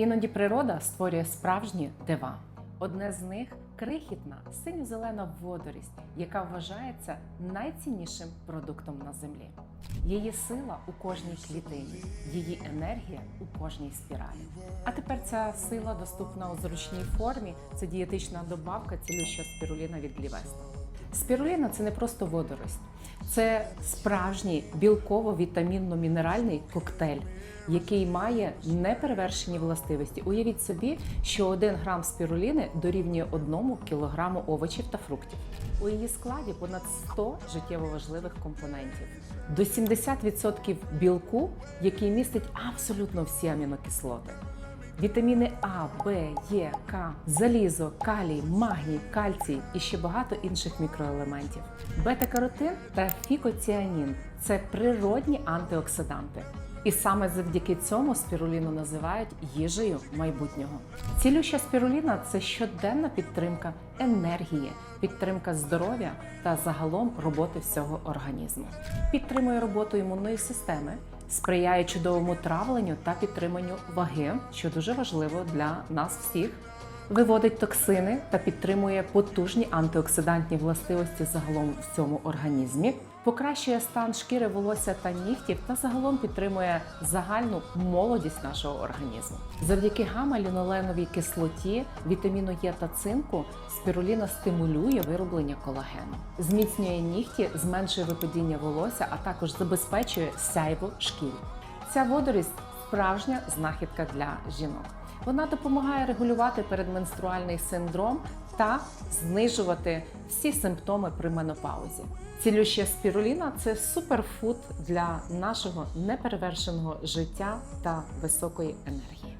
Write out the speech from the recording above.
Іноді природа створює справжні дива. Одне з них крихітна синьо-зелена водорість, яка вважається найціннішим продуктом на землі. Її сила у кожній клітині, її енергія у кожній спіралі. А тепер ця сила доступна у зручній формі. Це дієтична добавка цілюща спіруліна від Глівеста. Спіруліна це не просто водорость, це справжній білково-вітамінно-мінеральний коктейль, який має неперевершені властивості. Уявіть собі, що 1 грам спіруліни дорівнює 1 кілограму овочів та фруктів. У її складі понад 100 життєво важливих компонентів, до 70% білку, який містить абсолютно всі амінокислоти. Вітаміни А, Б, Е, К, залізо, калій, магній, кальцій і ще багато інших мікроелементів. Бета-каротин та фікоціанін це природні антиоксиданти. І саме завдяки цьому спіруліну називають їжею майбутнього. Цілюща спіруліна це щоденна підтримка енергії, підтримка здоров'я та загалом роботи всього організму. Підтримує роботу імунної системи, сприяє чудовому травленню та підтриманню ваги, що дуже важливо для нас всіх. Виводить токсини та підтримує потужні антиоксидантні властивості загалом в цьому організмі, покращує стан шкіри, волосся та нігтів та загалом підтримує загальну молодість нашого організму. Завдяки гамма-ліноленовій кислоті, вітаміну Е та цинку спіруліна стимулює вироблення колагену, зміцнює нігті, зменшує випадіння волосся, а також забезпечує сяйво шкірі. Ця водорість справжня знахідка для жінок. Вона допомагає регулювати передменструальний синдром та знижувати всі симптоми при менопаузі. Цілюща спіруліна це суперфуд для нашого неперевершеного життя та високої енергії.